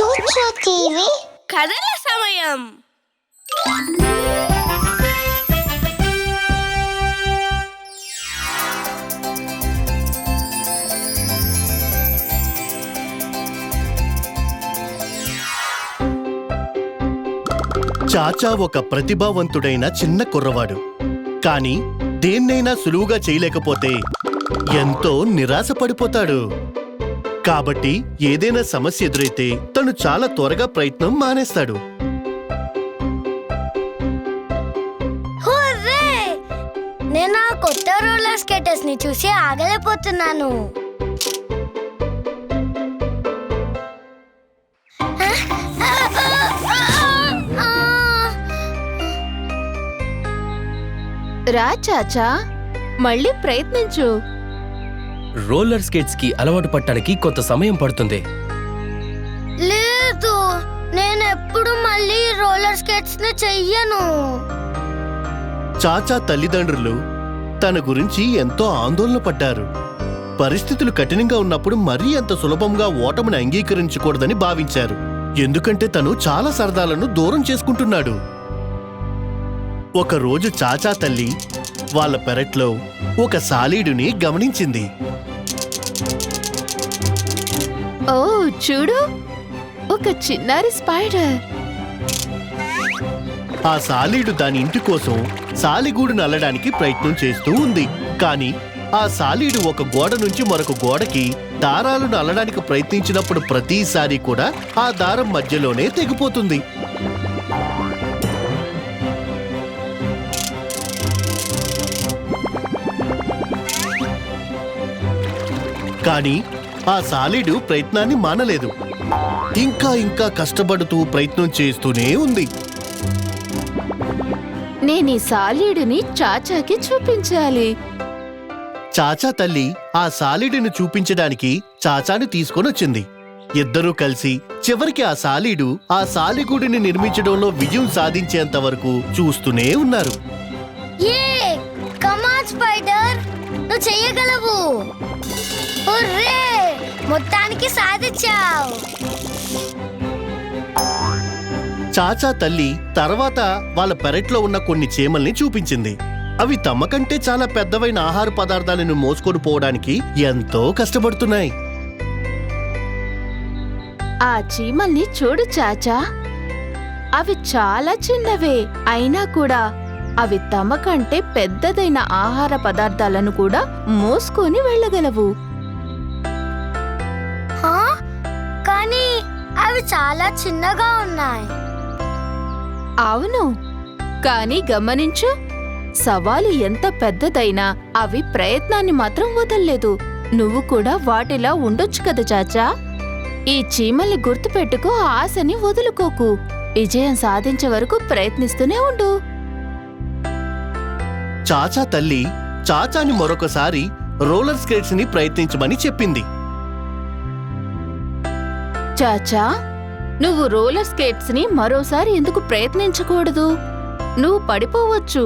చూచు టీవీ. కథల సమయం. చాచా ఒక ప్రతిభావంతుడైన చిన్న కుర్రవాడు. కాని దేన్నైనా సులువుగా చేయలేకపోతే ఎంతో నిరాశపడిపోతాడు. కాబట్టి ఏదైనా సమస్య ఎదురైతే తను చాలా త్వరగా ప్రయత్నం మానేస్తాడు. నేను ఆ కొత్త రోలర్ స్కేటర్స్ని చూసి ఆగలేకపోతున్నాను. రా చాచా మళ్ళీ ప్రయత్నించు. రోలర్ స్కేట్స్కి అలవాటు పట్టడానికి కొంత సమయం పడుతుంది. రోలర్ స్కేట్స్ని చెయ్యను. చాచా తల్లిదండ్రులు తన గురించి ఎంతో ఆందోళన పడ్డారు. పరిస్థితులు కఠినంగా ఉన్నప్పుడు మరీ అంత సులభంగా ఓటమిని అంగీకరించకూడదని భావించారు. ఎందుకంటే తను చాలా సరదాలను దూరం చేసుకుంటున్నాడు. ఒకరోజు చాచా తల్లి వాళ్ళ పెరట్లో ఒక సాలీడుని గమనించింది. ఓ చూడు ఒక చిన్నారి స్పైడర్. ఆ సాలీడు దాని ఇంటి కోసం సాలిగూడును అల్లడానికి ప్రయత్నం చేస్తూ ఉంది. కానీ ఆ సాలీడు ఒక గోడ నుంచి మరొక గోడకి దారాలను అల్లడానికి ప్రయత్నించినప్పుడు ప్రతిసారి కూడా ఆ దారం మధ్యలోనే తెగిపోతుంది. కానీ ఆ సాలీడు ప్రయత్నాన్ని మానలేదు. ఇంకా ఇంకా కష్టపడుతూ ప్రయత్నం చేస్తూనే ఉంది. నేను ఈ సాలీడుని చాచాకి చూపించాలి. చాచా తల్లి ఆ సాలీడును చూపించడానికి చాచాను తీసుకొనొచ్చింది. ఇద్దరూ కలిసి చివరికి ఆ సాలీడు ఆ సాలిగూడిని నిర్మించడంలో విజయం సాధించేంత వరకు చూస్తూనే ఉన్నారు. ఏ కమాన్ స్పైడర్ నువ్వు చెయ్యగలవు మొత్తానికి సాధించావు. చాచా తల్లి తర్వాత వాళ్ళ పెరట్లో ఉన్న కొన్ని చీమల్ని చూపించింది. అవి తమ కంటే చాలా పెద్దవైన ఆహార పదార్థాలను మోసుకొని పోవడానికి ఎంతో కష్టపడుతున్నాయి. ఆ చీమల్ని చూడు చాచా. అవి చాలా చిన్నవే. అయినా కూడా అవి తమ కంటే పెద్దదైన ఆహార పదార్థాలను కూడా మోసుకొని వెళ్ళగలవు. హా? కానీ అవి చాలా చిన్నగా ఉన్నాయి. అవును. కానీ గమనించు సవాలు ఎంత పెద్దదైనా అవి ప్రయత్నాన్ని మాత్రం వదల్లేదు. నువ్వు కూడా వాటిలా ఉండొచ్చు కదా చాచా. ఈ చీమల్ని గుర్తుపెట్టుకో ఆశని వదులుకోకు. విజయం సాధించే వరకు ప్రయత్నిస్తూనే ఉండు. చాచా తల్లి చాచాని మరొకసారి రోలర్ స్కేట్స్ని ప్రయత్నించమని చెప్పింది. చాచా నువ్వు రోలర్ స్కేట్స్ని మరోసారి ఎందుకు ప్రయత్నించకూడదు? నువ్వు పడిపోవచ్చు.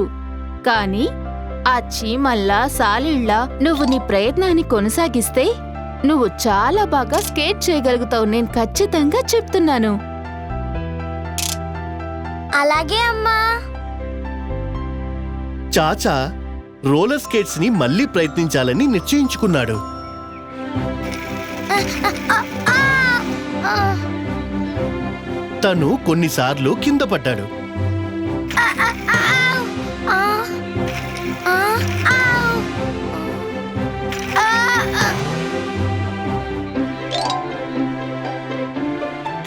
కానీ ఆ చీమల్లా సాలిళ్ళా నువ్వు నీ ప్రయత్నాన్ని కొనసాగిస్తే నువ్వు చాలా బాగా స్కేట్ చేయగలుగుతావు. నేను ఖచ్చితంగా చెప్తున్నాను. అలాగే అమ్మా. చాచా రోలర్ స్కేట్స్ని మళ్ళీ ప్రయత్నించాలని నిశ్చయించుకున్నాడు! తను కొన్నిసార్లు కింద పడ్డాడు.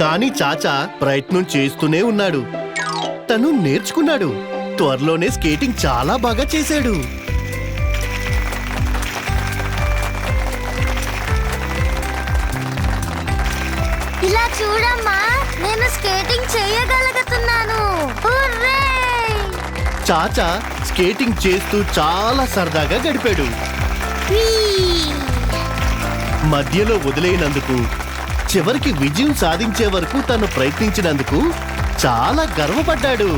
కానీ చాచా ప్రయత్నం చేస్తూనే ఉన్నాడు. తను నేర్చుకున్నాడు. త్వరలోనే స్కేటింగ్ చాలా బాగా చేశాడు. చూడమ్మా నేను స్కేటింగ్ చేయగలుగుతున్నాను! చాచా స్కేటింగ్ చేస్తూ చాలా సరదాగా గడిపాడు! మధ్యలో వదిలేయనందుకు చివరికి విజయం సాధించే వరకు తను ప్రయత్నించినందుకు చాలా గర్వపడ్డాడు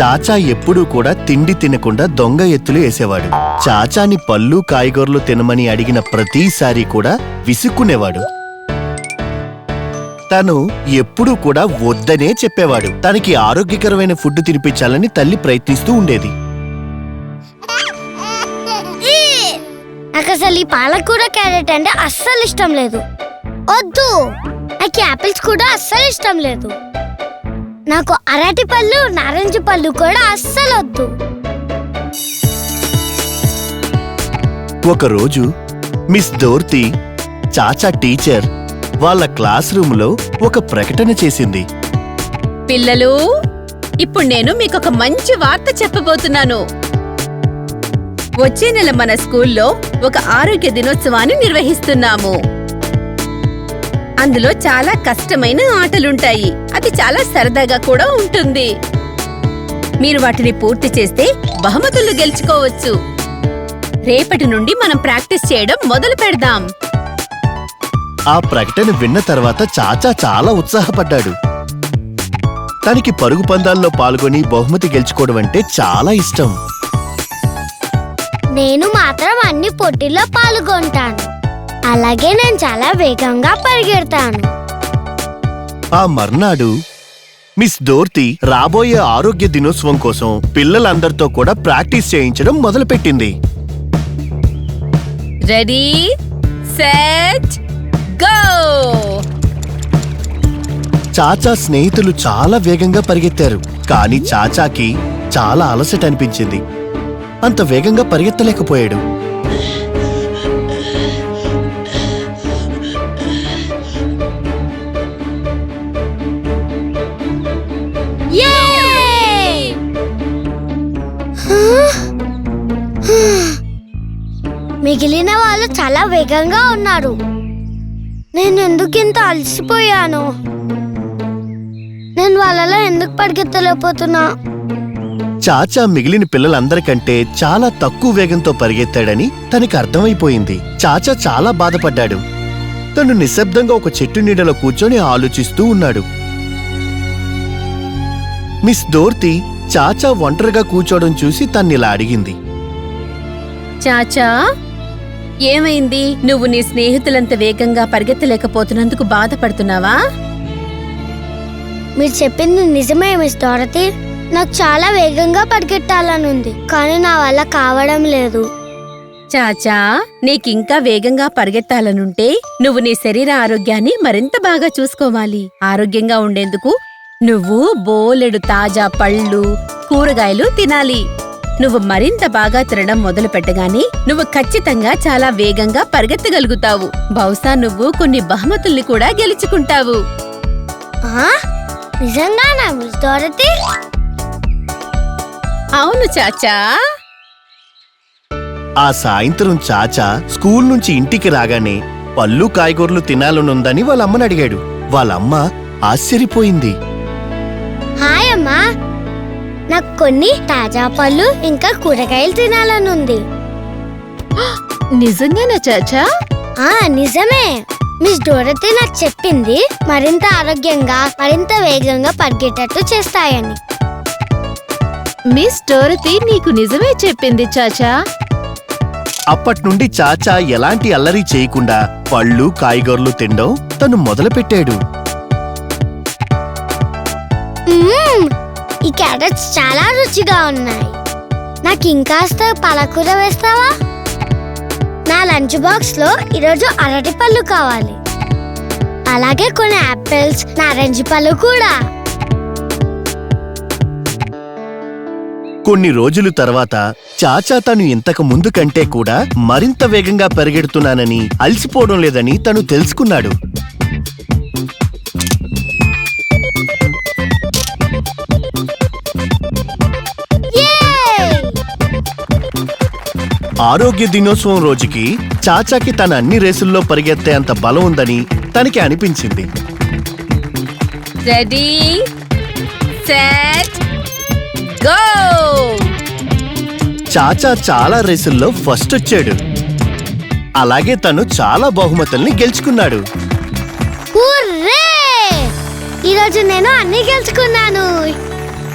చాచా ఎప్పుడూ కూడా తిండి తినకుండా దొంగ ఎత్తులు వేసేవాడు. చాచాని పళ్ళు కాయగూరలు తినమని అడిగిన ప్రతిసారి కూడా విసుక్కునేవాడు. తను ఎప్పుడూ కూడా వద్దనే చెప్పేవాడు. తనకి ఆరోగ్యకరమైన ఫుడ్ తినిపించాలని తల్లి ప్రయత్నిస్తూ ఉండేది. నాకు అసలు ఈ పాలకూర క్యారెట్ అంటే అస్సలు ఇష్టం లేదు. వద్దు! నాకు యాపిల్స్ కూడా అస్సలు ఇష్టం లేదు. నాకు అరటి పళ్ళు నారింజ పళ్ళు కూడా అస్సలు వద్దు ఒకరోజు మిస్ దోర్తి చాచా టీచర్ వాళ్ళ క్లాస్ రూమ్లో ఒక ప్రకటన చేసింది. పిల్లలు ఇప్పుడు నేను మీకు ఒక మంచి వార్త చెప్పబోతున్నాను. వచ్చే నెల మన స్కూల్లో ఒక ఆరోగ్య దినోత్సవాన్ని నిర్వహిస్తున్నాము. అందులో చాలా కష్టమైన ఆటలుంటాయి. అది చాలా సరదాగా కూడా ఉంటుంది. మీరు వాటిని పూర్తి చేస్తే బహుమతులు గెలుచుకోవచ్చు. రేపటి నుండి మనం ప్రాక్టీస్ చేయడం మొదలు పెడదాం. ఆ ప్రకటన విన్న తర్వాత చాచా చాలా ఉత్సాహపడ్డాడు. తనకి పరుగు పందాల్లో పాల్గొని బహుమతి గెలుచుకోవడం అంటే చాలా ఇష్టం. నేను మాత్రం అన్ని పోటీల్లో పాల్గొంటాను. అలాగే నేను చాలా వేగంగా పరిగెడతాను. ఆ మర్నాడు మిస్ దోర్తి రాబోయే ఆరోగ్య దినోత్సవం కోసం పిల్లలందరితో కూడా ప్రాక్టీస్ చేయించడం మొదలుపెట్టింది. రెడీ సెట్ గో చాచా స్నేహితులు చాలా వేగంగా పరిగెత్తారు కానీ చాచాకి చాలా అలసట అనిపించింది. అంత వేగంగా పరిగెత్తలేకపోయాడు. మిగిలిన వాళ్ళు చాలా వేగంగా ఉన్నారు. నేను ఎందుకు ఇంత అలసిపోయాను? నేను వాళ్ళలో ఎందుకు పరిగెత్తలేకపోతున్నా? చాచా మిగిలిన పిల్లలందరికంటే చాలా తక్కువ వేగంతో పరిగెత్తాడని తనకి అర్థమైపోయింది. చాచా చాలా బాధపడ్డాడు. తను నిశ్శబ్దంగా ఒక చెట్టు నీడలో కూర్చొని ఆలోచిస్తూ ఉన్నాడు. మిస్ దోర్తి చాచా ఒంటరిగా కూర్చోవడం చూసి తన్నిలా అడిగింది. చాచా? ఏమైంది? నువ్వు నీ స్నేహితులంత వేగంగా పరిగెత్తలేకపోతున్నందుకు బాధపడుతున్నావా? మీరు చెప్పింది నిజమే మిస్ డోరతి. నాకు చాలా వేగంగా పరిగెట్టాలని ఉంది కానీ నా వల్ల కావడం లేదు. చాచా నీకింకా వేగంగా పరిగెత్తాలనుంటే నువ్వు నీ శరీర ఆరోగ్యాన్ని మరింత బాగా చూసుకోవాలి. ఆరోగ్యంగా ఉండేందుకు నువ్వు బోలెడు తాజా పళ్ళు కూరగాయలు తినాలి. నువ్వు మరింత బాగా తినడం మొదలు పెట్టగానే నువ్వు ఖచ్చితంగా చాలా వేగంగా పరిగెత్తగలుగుతావు. బహుశా నువ్వు కొన్ని బహుమతుల్ని కూడా గెలుచుకుంటావు? నిజంగానా డోరతి? అవును చాచా. ఆ సాయంత్రం చాచా స్కూల్ నుంచి ఇంటికి రాగానే పళ్ళు కాయగూరలు తినాలనుందని వాళ్ళ అమ్మని అడిగాడు. వాళ్ళమ్మ ఆశ్చర్యపోయింది. హాయ్ అమ్మా నాకు కొన్ని తాజా పళ్ళు ఇంకా కూరగాయలు తినాలనుంది. నిజంగానా చాచా? ఆ నిజమే. మిస్ డోరతి నాకు చెప్పింది మరింత ఆరోగ్యంగా మరింత వేగంగా పరిగెట్టట్టు చేస్తాయని. మిస్ డోరతి నీకు నిజమే చెప్పింది చాచా. అప్పట్నుండి చాచా ఎలాంటి అల్లరి చేయకుండా పళ్ళు కాయగూరలు తినడం తను మొదలుపెట్టాడు. మ్మ్! ఈ క్యారెట్స్ చాలా రుచిగా ఉన్నాయి. నాకు ఇంకాస్త పాలకూర వేస్తావా? నా లంచ్ బాక్స్లో ఈరోజు అరటి పళ్ళు కావాలి. అలాగే కొన్ని యాపిల్స్ నారెంజ్ పళ్ళు కూడా. కొన్ని రోజుల తర్వాత చాచా తను ఇంతకు ముందు కంటే కూడా మరింత వేగంగా పరిగెడుతున్నానని అలసిపోవడం లేదని తను తెలుసుకున్నాడు. ఆరోగ్య దినోత్సవం రోజుకి చాచాకి తన అన్ని రేసుల్లో పరిగెత్తే అంత బలం ఉందని తనకి అనిపించింది. రెడీ సెట్ గో చాచా చాలా రేసుల్లో ఫస్ట్ వచ్చాడు. అలాగే తను చాలా బహుమతుల్ని గెలుచుకున్నాడు! ఈరోజు నేను అన్ని గెలుచుకున్నాను.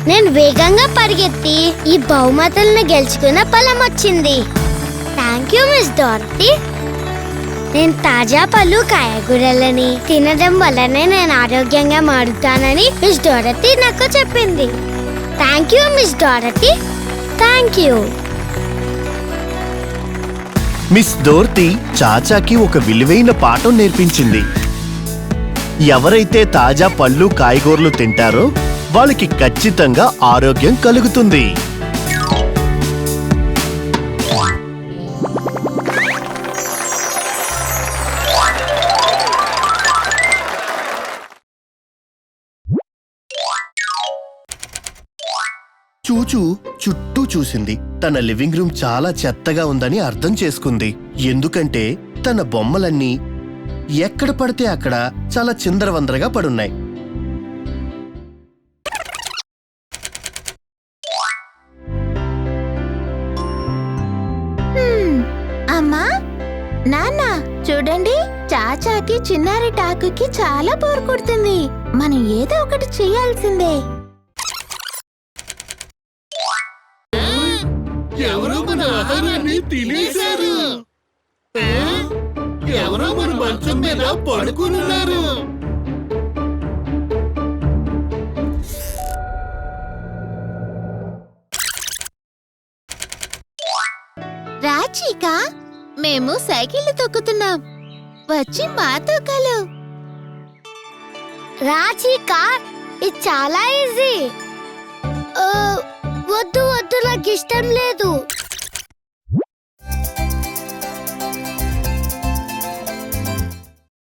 నేను వేగంగా పరిగెత్తి ఈ బహుమతులను గెలుచుకున్న ఫలం వచ్చింది. యూ మిస్ డార్తి నేను తాజా పళ్ళు కాయగూరలని తినడం వల్లనే నేను ఆరోగ్యంగా మారుతానని మిస్ డోరతి నాకు చెప్పింది. Thank you miss Dorothy thank you miss Dorothy చాచాకి ఒక విలువైన పాఠం నేర్పించింది. ఎవరైతే తాజా పళ్ళు కాయగూరలు తింటారో వాళ్ళకి ఖచ్చితంగా ఆరోగ్యం కలుగుతుంది. చూచూ చుట్టూ చూసింది. తన లివింగ్ రూమ్ చాలా చెత్తగా ఉందని అర్థం చేసుకుంది. ఎందుకంటే తన బొమ్మలన్నీ ఎక్కడ పడితే అక్కడ చాలా చిందరవందరగా పడున్నాయి. అమ్మా! నాన్న చూడండి. చాచాకి చిన్నారి టాకుకి చాలా బోర్ కొడుతుంది. మనం ఏదో ఒకటి చేయాల్సిందే. ఎవరో మన ఆహారాన్ని తినేశారు. ఎవరో మన మంచం మీద పడుకున్నారు రాచిక మేము సైకిల్ తొక్కుతున్నాం. వచ్చి మాతో కలు. రాచి ఇది చాలా ఈజీ వద్దు వద్దు నాకు ఇష్టం లేదు.